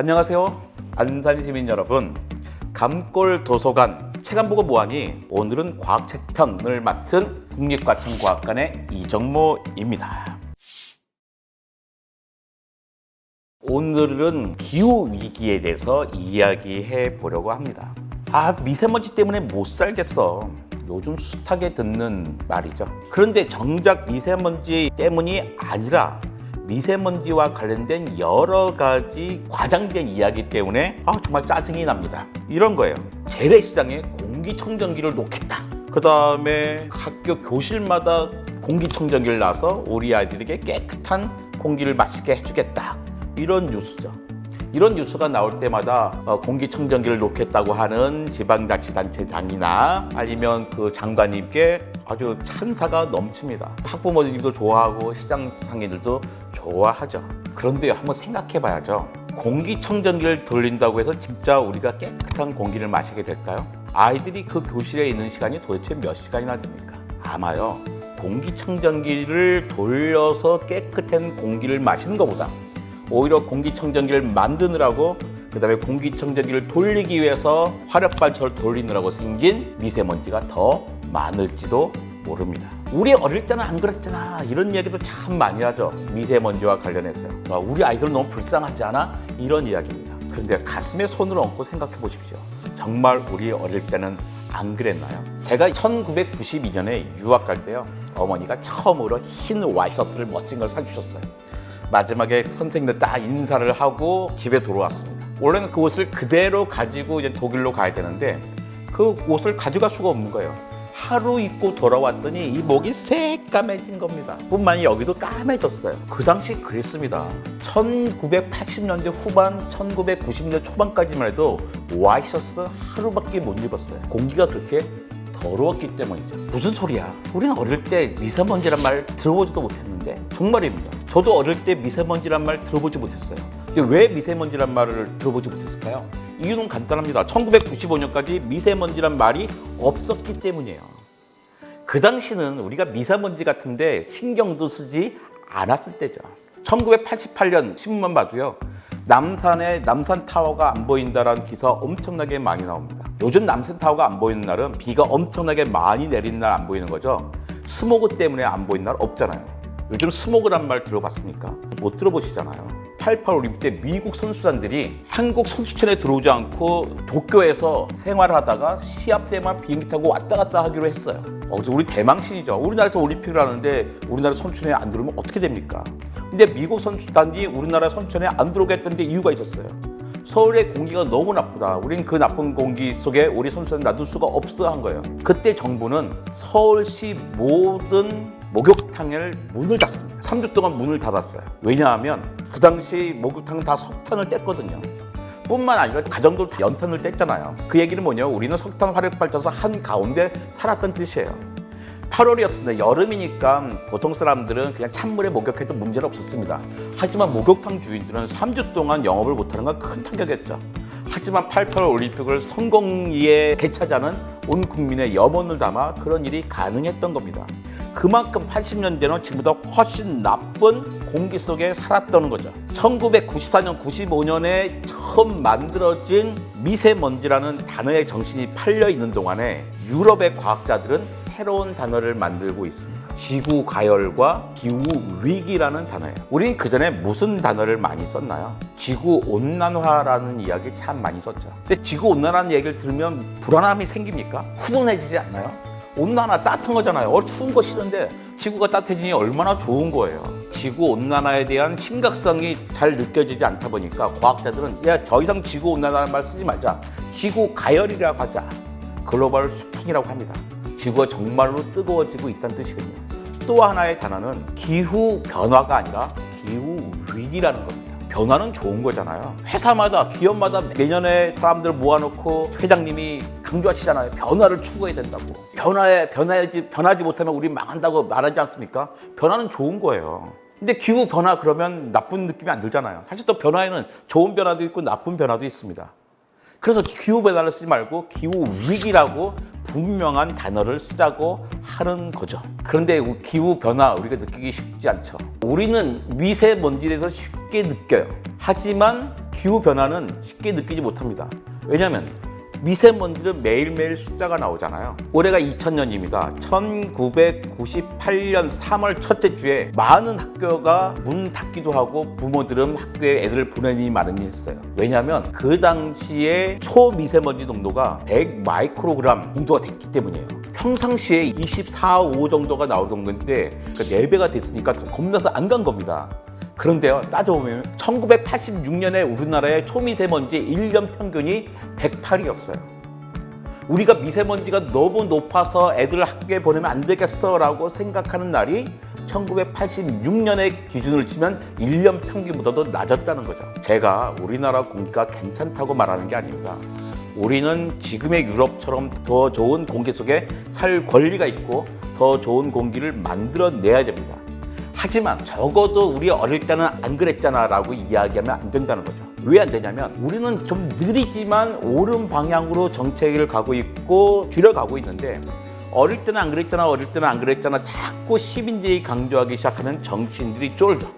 안녕하세요. 안산 시민 여러분. 감골 도서관 체감 보고 뭐하니? 오늘은 과학책 편을 맡은 국립과천과학관의 이정모입니다. 오늘은 기후 위기에 대해서 이야기해 보려고 합니다. 아, 미세먼지 때문에 못 살겠어. 요즘 숱하게 듣는 말이죠. 그런데 정작 미세먼지 때문이 아니라 미세먼지와 관련된 여러 가지 과장된 이야기 때문에 아, 정말 짜증이 납니다. 이런 거예요. 재래시장에 공기청정기를 놓겠다. 그 다음에 학교 교실마다 공기청정기를 놔서 우리 아이들에게 깨끗한 공기를 마시게 해주겠다. 이런 뉴스죠. 이런 뉴스가 나올 때마다 어, 공기청정기를 놓겠다고 하는 지방자치단체장이나 아니면 그 장관님께 아주 찬사가 넘칩니다. 학부모님도 좋아하고 시장 상인들도 좋아하죠. 그런데 한번 생각해 봐야죠. 공기청정기를 돌린다고 해서 진짜 우리가 깨끗한 공기를 마시게 될까요? 아이들이 그 교실에 있는 시간이 도대체 몇 시간이나 됩니까? 아마요. 공기청정기를 돌려서 깨끗한 공기를 마시는 것보다 오히려 공기청정기를 만드느라고 그 다음에 공기청정기를 돌리기 위해서 화력 발전을 돌리느라고 생긴 미세먼지가 더 많을지도 모릅니다. 우리 어릴 때는 안 그랬잖아 이런 얘기도 참 많이 하죠 미세먼지와 관련해서요. 아, 우리 아이들 너무 불쌍하지 않아 이런 이야기입니다. 그런데 가슴에 손을 얹고 생각해 보십시오. 정말 우리 어릴 때는 안 그랬나요? 제가 1992년에 유학 갈 때요 어머니가 처음으로 흰 와이셔츠를 멋진 걸 사주셨어요. 마지막에 선생님들 딱 인사를 하고 집에 돌아왔습니다. 원래는 그 옷을 그대로 가지고 이제 독일로 가야 되는데 그 옷을 가져갈 수가 없는 거예요. 하루 입고 돌아왔더니 이 목이 새까매진 겁니다. 뿐만이 여기도 까매졌어요. 그 당시 그랬습니다. 1980년대 후반, 1990년대 초반까지만 해도 와이셔츠 하루밖에 못 입었어요. 공기가 그렇게 더러웠기 때문이죠. 무슨 소리야? 우리는 어릴 때 미세먼지란 말 들어보지도 못했는데 정말입니다. 저도 어릴 때 미세먼지란 말 들어보지 못했어요. 근데 왜 미세먼지란 말을 들어보지 못했을까요? 이유는 간단합니다. 1995년까지 미세먼지란 말이 없었기 때문이에요. 그 당시는 우리가 미세먼지 같은데 신경도 쓰지 않았을 때죠. 1988년 신문만 봐도요. 남산에 남산 타워가 안 보인다라는 기사 엄청나게 많이 나옵니다. 요즘 남산 타워가 안 보이는 날은 비가 엄청나게 많이 내리는 날 안 보이는 거죠. 스모그 때문에 안 보이는 날 없잖아요. 요즘 스모그란 말 들어봤습니까? 못 들어보시잖아요. 88 올림픽 때 미국 선수단들이 한국 선수촌에 들어오지 않고 도쿄에서 생활하다가 시합 때만 비행기 타고 왔다 갔다 하기로 했어요. 어, 그래서 우리 대망신이죠. 우리나라에서 올림픽을 하는데 우리나라 선수촌에 안 들어오면 어떻게 됩니까? 근데 미국 선수단이 우리나라 선수촌에 안 들어오게 했던 데 이유가 있었어요. 서울의 공기가 너무 나쁘다. 우린 그 나쁜 공기 속에 우리 선수단 놔둘 수가 없어 한 거예요. 그때 정부는 서울시 모든 목욕탕을 문을 닫습니다. 3주 동안 문을 닫았어요. 왜냐하면 그 당시 목욕탕은 다 석탄을 뗐거든요. 뿐만 아니라 가정도 다 연탄을 뗐잖아요. 그 얘기는 뭐냐면 우리는 석탄 화력 발전소 한 가운데 살았던 뜻이에요. 8월이었습니다. 여름이니까 보통 사람들은 그냥 찬물에 목욕해도 문제는 없었습니다. 하지만 목욕탕 주인들은 3주 동안 영업을 못하는 건 큰 타격이었죠. 하지만 88 올림픽을 성공리에 개최하자는 온 국민의 염원을 담아 그런 일이 가능했던 겁니다. 그만큼 80년대는 지금보다 훨씬 나쁜 공기 속에 살았다는 거죠. 1994년, 95년에 처음 만들어진 미세먼지라는 단어의 정신이 팔려 있는 동안에 유럽의 과학자들은 새로운 단어를 만들고 있습니다. 지구 가열과 기후 위기라는 단어예요. 우리는 그 전에 무슨 단어를 많이 썼나요? 지구 온난화라는 이야기 참 많이 썼죠. 근데 지구 온난화라는 얘기를 들으면 불안함이 생깁니까? 훈훈해지지 않나요? 온난화 따뜻한 거잖아요. 어, 추운 거 싫은데 지구가 따뜻해지니 얼마나 좋은 거예요. 지구 온난화에 대한 심각성이 잘 느껴지지 않다 보니까 과학자들은 야, 더 이상 지구 온난화라는 말 쓰지 말자. 지구 가열이라고 하자. 글로벌 히팅이라고 합니다. 지구가 정말로 뜨거워지고 있다는 뜻이거든요. 또 하나의 단어는 기후 변화가 아니라 기후 위기라는 겁니다. 변화는 좋은 거잖아요. 회사마다 기업마다 매년에 사람들 모아놓고 회장님이 강조하시잖아요. 변화를 추구해야 된다고. 변화에 변화하지 변하지 못하면 우리 망한다고 말하지 않습니까? 변화는 좋은 거예요. 근데 기후 변화 그러면 나쁜 느낌이 안 들잖아요. 사실 또 변화에는 좋은 변화도 있고 나쁜 변화도 있습니다. 그래서 기후 변화를 쓰지 말고 기후 위기라고 분명한 단어를 쓰자고 하는 거죠. 그런데 기후 변화 우리가 느끼기 쉽지 않죠. 우리는 미세먼지에 대해서 쉽게 느껴요. 하지만 기후 변화는 쉽게 느끼지 못합니다. 왜냐하면 미세먼지는 매일매일 숫자가 나오잖아요. 올해가 2000년입니다. 1998년 3월 첫째 주에 많은 학교가 문 닫기도 하고 부모들은 학교에 애들을 보내니 마련이 했어요. 왜냐하면 그 당시에 초미세먼지 농도가 100 마이크로그램 정도가 됐기 때문이에요. 평상시에 24, 5 정도가 나올 정도인데 그 4배가 됐으니까 겁나서 안 간 겁니다. 그런데요, 따져보면 1986년에 우리나라의 초미세먼지 1년 평균이 108이었어요. 우리가 미세먼지가 너무 높아서 애들을 학교에 보내면 안 되겠어라고 생각하는 날이 1986년의 기준을 치면 1년 평균보다도 낮았다는 거죠. 제가 우리나라 공기가 괜찮다고 말하는 게 아닙니다. 우리는 지금의 유럽처럼 더 좋은 공기 속에 살 권리가 있고 더 좋은 공기를 만들어내야 됩니다. 하지만 적어도 우리 어릴 때는 안 그랬잖아 라고 이야기하면 안 된다는 거죠. 왜 안 되냐면 우리는 좀 느리지만 옳은 방향으로 정책을 가고 있고 줄여가고 있는데 어릴 때는 안 그랬잖아 어릴 때는 안 그랬잖아 자꾸 시민들이 강조하기 시작하면 정치인들이 쫄죠.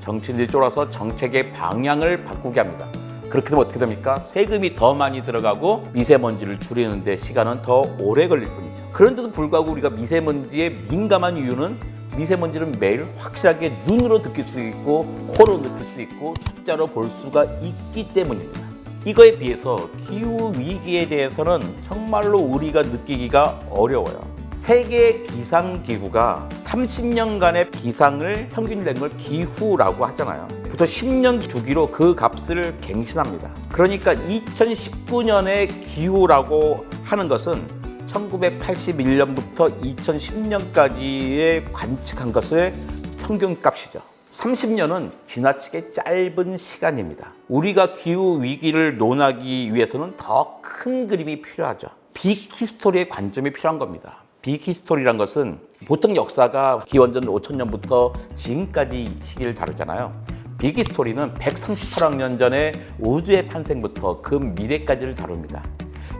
정치인들이 쫄아서 정책의 방향을 바꾸게 합니다. 그렇게 되면 어떻게 됩니까? 세금이 더 많이 들어가고 미세먼지를 줄이는데 시간은 더 오래 걸릴 뿐이죠. 그런데도 불구하고 우리가 미세먼지에 민감한 이유는 미세먼지는 매일 확실하게 눈으로 느낄 수 있고 코로 느낄 수 있고 숫자로 볼 수가 있기 때문입니다. 이거에 비해서 기후 위기에 대해서는 정말로 우리가 느끼기가 어려워요. 세계 기상 기후가 30년간의 기상을 평균 낸걸 기후라고 하잖아요. 보통 10년 주기로 그 값을 갱신합니다. 그러니까 2019년의 기후라고 하는 것은 1981년부터 2010년까지의 관측한 것의 평균 값이죠. 30년은 지나치게 짧은 시간입니다. 우리가 기후 위기를 논하기 위해서는 더 큰 그림이 필요하죠. 빅히스토리의 관점이 필요한 겁니다. 빅히스토리란 것은 보통 역사가 기원전 5천년부터 지금까지 시기를 다루잖아요. 빅히스토리는 138억 년 전에 우주의 탄생부터 그 미래까지를 다룹니다.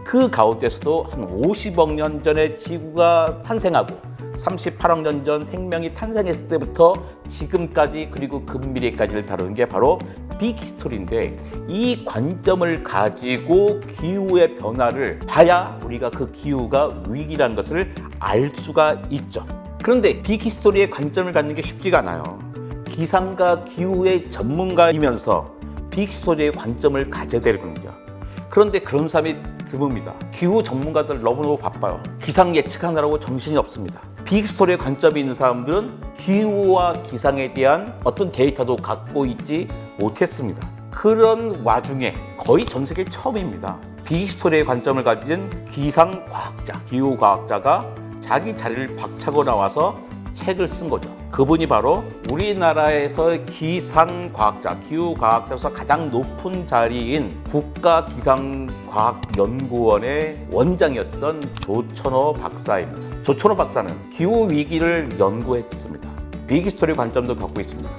그 가운데서도 한 50억 년 전에 지구가 탄생하고 38억 년 전 생명이 탄생했을 때부터 지금까지 그리고 근미래까지를 다루는 게 바로 빅히스토리인데 이 관점을 가지고 기후의 변화를 봐야 우리가 그 기후가 위기라는 것을 알 수가 있죠. 그런데 빅히스토리의 관점을 갖는 게 쉽지가 않아요. 기상과 기후의 전문가이면서 빅히스토리의 관점을 가져야 되거든요. 그런데 그런 사람이 드뭅니다. 기후 전문가들 너무너무 바빠요. 기상 예측하느라고 정신이 없습니다. 빅스토리의 관점이 있는 사람들은 기후와 기상에 대한 어떤 데이터도 갖고 있지 못했습니다. 그런 와중에 거의 전 세계 처음입니다. 빅스토리의 관점을 가진 기상과학자, 기후과학자가 자기 자리를 박차고 나와서 책을 쓴 거죠. 그분이 바로 우리나라에서 기상과학자, 기후과학자로서 가장 높은 자리인 국가기상과학연구원의 원장이었던 조천호 박사입니다. 조천호 박사는 기후 위기를 연구했습니다. 위기스토리 관점도 갖고 있습니다.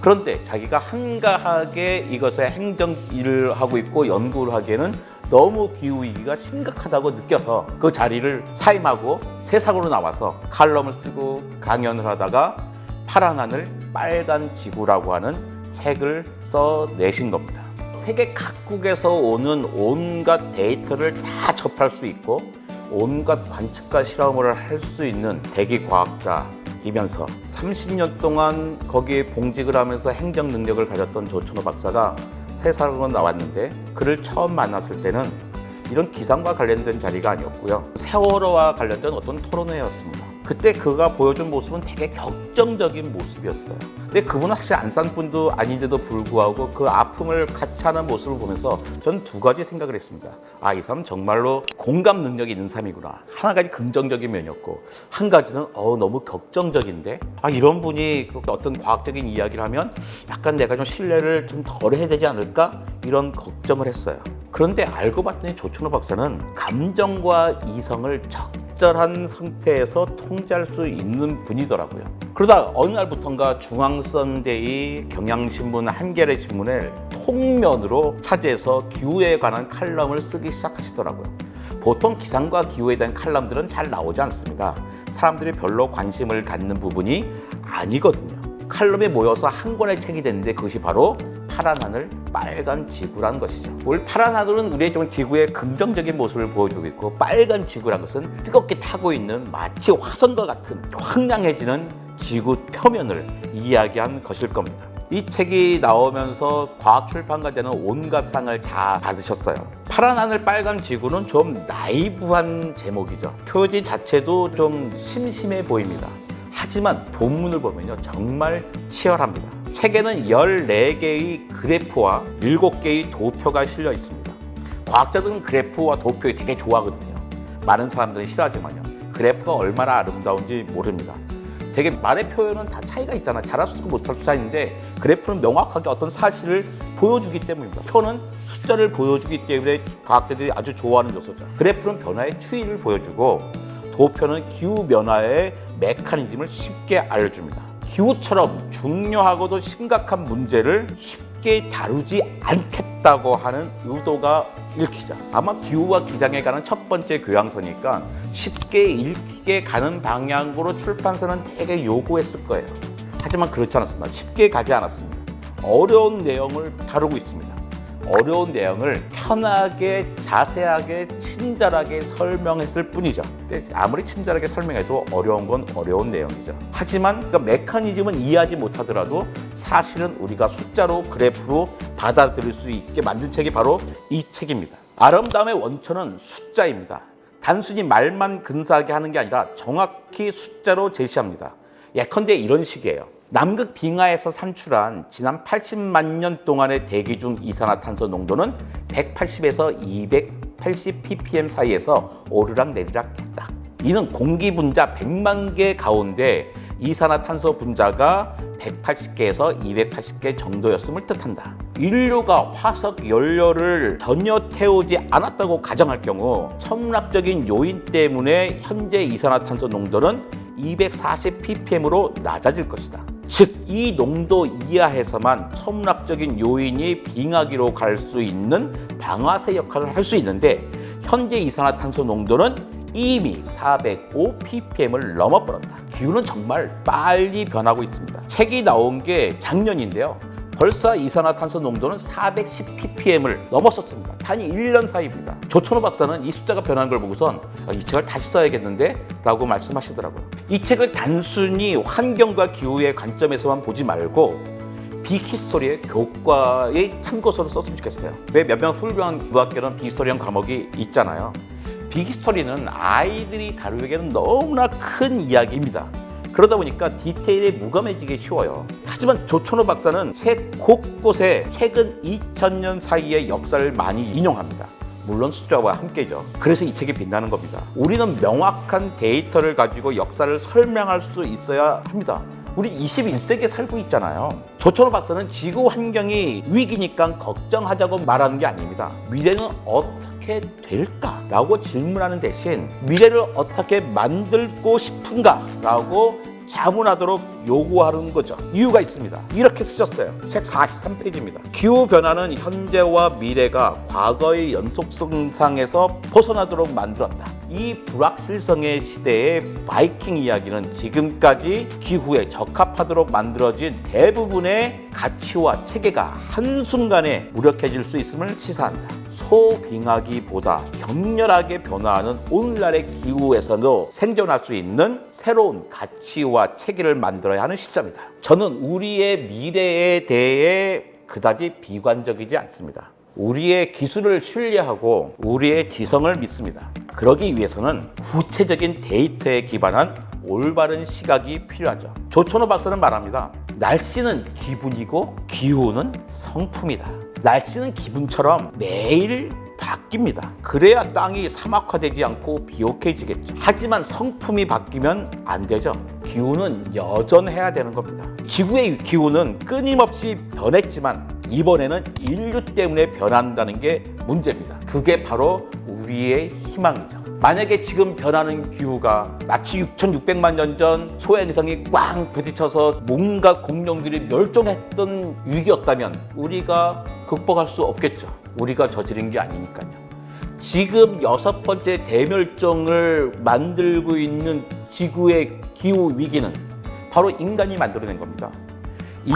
그런데 자기가 한가하게 이것에 행정 일을 하고 있고 연구를 하기에는 너무 기후 위기가 심각하다고 느껴서 그 자리를 사임하고 세상으로 나와서 칼럼을 쓰고 강연을 하다가 파란 하늘 빨간 지구라고 하는 책을 써내신 겁니다. 세계 각국에서 오는 온갖 데이터를 다 접할 수 있고 온갖 관측과 실험을 할 수 있는 대기 과학자이면서 30년 동안 거기에 봉직을 하면서 행정 능력을 가졌던 조천호 박사가 세상으로 나왔는데 그를 처음 만났을 때는 이런 기상과 관련된 자리가 아니었고요. 세월호와 관련된 어떤 토론회였습니다. 그때 그가 보여준 모습은 되게 격정적인 모습이었어요. 근데 그분은 사실 안산분도 아닌데도 불구하고 그 아픔을 같이 하는 모습을 보면서 전두 가지 생각을 했습니다. 아, 이 사람 정말로 공감 능력이 있는 사람이구나. 하나가지 긍정적인 면이었고, 한 가지는 어, 너무 격정적인데, 아, 이런 분이 그 어떤 과학적인 이야기를 하면 약간 내가 좀 신뢰를 좀 덜 해야 되지 않을까? 이런 걱정을 했어요. 그런데 알고 봤더니 조천호 박사는 감정과 이성을 적절한 상태에서 통제할 수 있는 분이더라고요. 그러다 어느 날부턴가 중앙선대위 경향신문 한겨레 신문을 통면으로 차지해서 기후에 관한 칼럼을 쓰기 시작하시더라고요. 보통 기상과 기후에 대한 칼럼들은 잘 나오지 않습니다. 사람들이 별로 관심을 갖는 부분이 아니거든요. 칼럼에 모여서 한 권의 책이 됐는데 그것이 바로 파란 하늘, 빨간 지구라는 것이죠. 올 파란 하늘은 우리의 좀 지구의 긍정적인 모습을 보여주고 있고 빨간 지구란 것은 뜨겁게 타고 있는 마치 화성과 같은 황량해지는 지구 표면을 이야기한 것일 겁니다. 이 책이 나오면서 과학 출판가제는 온갖 상을 다 받으셨어요. 파란 하늘 빨간 지구는 좀 나이브한 제목이죠. 표지 자체도 좀 심심해 보입니다. 하지만 본문을 보면요. 정말 치열합니다. 책에는 14개의 그래프와 7개의 도표가 실려 있습니다. 과학자들은 그래프와 도표를 되게 좋아하거든요. 많은 사람들은 싫어하지만요. 그래프가 얼마나 아름다운지 모릅니다. 되게 말의 표현은 다 차이가 있잖아. 잘할 수도 있고 못할 수도 있는데 그래프는 명확하게 어떤 사실을 보여주기 때문입니다. 표는 숫자를 보여주기 때문에 과학자들이 아주 좋아하는 요소죠. 그래프는 변화의 추이를 보여주고 도표는 기후 변화의 메커니즘을 쉽게 알려줍니다. 기후처럼 중요하고도 심각한 문제를 쉽게 다루지 않겠다고 하는 의도가 읽히자. 아마 기후와 기상에 관한 첫 번째 교양서니까 쉽게 읽게 가는 방향으로 출판사는 되게 요구했을 거예요. 하지만 그렇지 않았습니다. 쉽게 가지 않았습니다. 어려운 내용을 다루고 있습니다. 어려운 내용을 편하게 자세하게 친절하게 설명했을 뿐이죠. 아무리 친절하게 설명해도 어려운 건 어려운 내용이죠. 하지만 그 메커니즘은 이해하지 못하더라도 사실은 우리가 숫자로 그래프로 받아들일 수 있게 만든 책이 바로 이 책입니다. 아름다움의 원천은 숫자입니다. 단순히 말만 근사하게 하는 게 아니라 정확히 숫자로 제시합니다. 예컨대 이런 식이에요. 남극 빙하에서 산출한 지난 80만 년 동안의 대기 중 이산화탄소 농도는 180에서 280 ppm 사이에서 오르락 내리락 했다. 이는 공기 분자 100만 개 가운데 이산화탄소 분자가 180개에서 280개 정도였음을 뜻한다. 인류가 화석 연료를 전혀 태우지 않았다고 가정할 경우 천문학적인 요인 때문에 현재 이산화탄소 농도는 240 ppm으로 낮아질 것이다. 즉, 이 농도 이하에서만 천문학적인 요인이 빙하기로 갈 수 있는 방아쇠 역할을 할 수 있는데 현재 이산화탄소 농도는 이미 405 ppm을 넘어버렸다. 기후는 정말 빨리 변하고 있습니다. 책이 나온 게 작년인데요. 벌써 이산화탄소 농도는 410 ppm을 넘었었습니다. 단 1년 사이입니다. 조천호 박사는 이 숫자가 변한 걸 보고선 아, 이 책을 다시 써야겠는데 라고 말씀하시더라고요. 이 책을 단순히 환경과 기후의 관점에서만 보지 말고 비히스토리의 교과의 참고서로 썼으면 좋겠어요. 왜 몇몇 훌륭한 무학교는 비히스토리형 과목이 있잖아요. 비히스토리는 아이들이 다루기에는 너무나 큰 이야기입니다. 그러다 보니까 디테일에 무감해지기 쉬워요. 하지만 조천호 박사는 책 곳곳에 최근 2000년 사이의 역사를 많이 인용합니다. 물론 숫자와 함께죠. 그래서 이 책이 빛나는 겁니다. 우리는 명확한 데이터를 가지고 역사를 설명할 수 있어야 합니다. 우리 21세기에 살고 있잖아요. 조천호 박사는 지구 환경이 위기니까 걱정하자고 말하는 게 아닙니다. 미래는 어떻게 될까 라고 질문하는 대신 미래를 어떻게 만들고 싶은가 라고 자문하도록 요구하는 거죠. 이유가 있습니다. 이렇게 쓰셨어요. 책 43페이지입니다. 기후 변화는 현재와 미래가 과거의 연속성상에서 벗어나도록 만들었다. 이 불확실성의 시대의 바이킹 이야기는 지금까지 기후에 적합하도록 만들어진 대부분의 가치와 체계가 한순간에 무력해질 수 있음을 시사한다. 소빙하기보다 격렬하게 변화하는 오늘날의 기후에서도 생존할 수 있는 새로운 가치와 체계를 만들어야 하는 시점이다. 저는 우리의 미래에 대해 그다지 비관적이지 않습니다. 우리의 기술을 신뢰하고 우리의 지성을 믿습니다. 그러기 위해서는 구체적인 데이터에 기반한 올바른 시각이 필요하죠. 조천호 박사는 말합니다. 날씨는 기분이고 기후는 성품이다. 날씨는 기분처럼 매일 바뀝니다. 그래야 땅이 사막화되지 않고 비옥해지겠죠. 하지만 성품이 바뀌면 안 되죠. 기후는 여전해야 되는 겁니다. 지구의 기후는 끊임없이 변했지만 이번에는 인류 때문에 변한다는 게 문제입니다. 그게 바로 우리의 희망이죠. 만약에 지금 변하는 기후가 마치 6,600만 년 전 소행성이 꽝 부딪혀서 뭔가 공룡들이 멸종했던 위기였다면 우리가 극복할 수 없겠죠. 우리가 저지른 게 아니니까요. 지금 여섯 번째 대멸종을 만들고 있는 지구의 기후 위기는 바로 인간이 만들어낸 겁니다.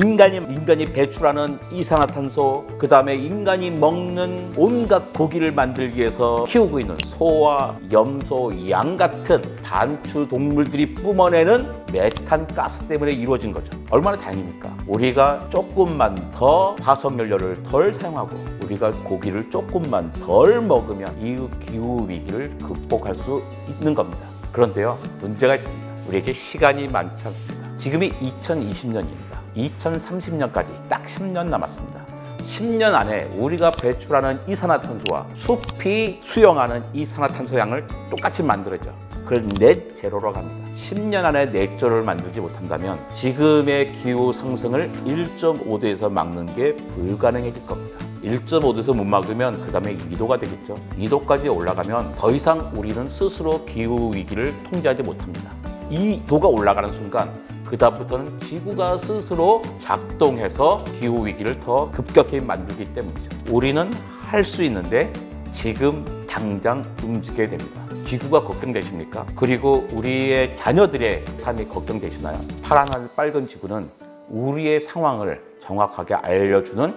인간이 인간이 배출하는 이산화탄소, 그 다음에 인간이 먹는 온갖 고기를 만들기 위해서 키우고 있는 소와 염소, 양 같은 반추 동물들이 뿜어내는 메탄 가스 때문에 이루어진 거죠. 얼마나 다행입니까? 우리가 조금만 더 화석 연료를 덜 사용하고 우리가 고기를 조금만 덜 먹으면 이 기후 위기를 극복할 수 있는 겁니다. 그런데요, 문제가 있습니다. 우리에게 시간이 많지 않습니다. 지금이 2020년입니다. 2030년까지 딱 10년 남았습니다. 10년 안에 우리가 배출하는 이산화탄소와 숲이 수용하는 이산화탄소 양을 똑같이 만들어져. 그걸 넷 제로로 합니다. 10년 안에 넷 제로를 만들지 못한다면 지금의 기후 상승을 1.5도에서 막는 게 불가능해질 겁니다. 1.5도에서 못 막으면 그 다음에 2도가 되겠죠. 2도까지 올라가면 더 이상 우리는 스스로 기후 위기를 통제하지 못합니다. 2도가 올라가는 순간 그다음부터는 지구가 스스로 작동해서 기후 위기를 더 급격히 만들기 때문이죠. 우리는 할 수 있는데 지금 당장 움직여야 됩니다. 지구가 걱정되십니까? 그리고 우리의 자녀들의 삶이 걱정되시나요? 파란 하늘 빨간 지구는 우리의 상황을 정확하게 알려주는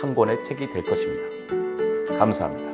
한 권의 책이 될 것입니다. 감사합니다.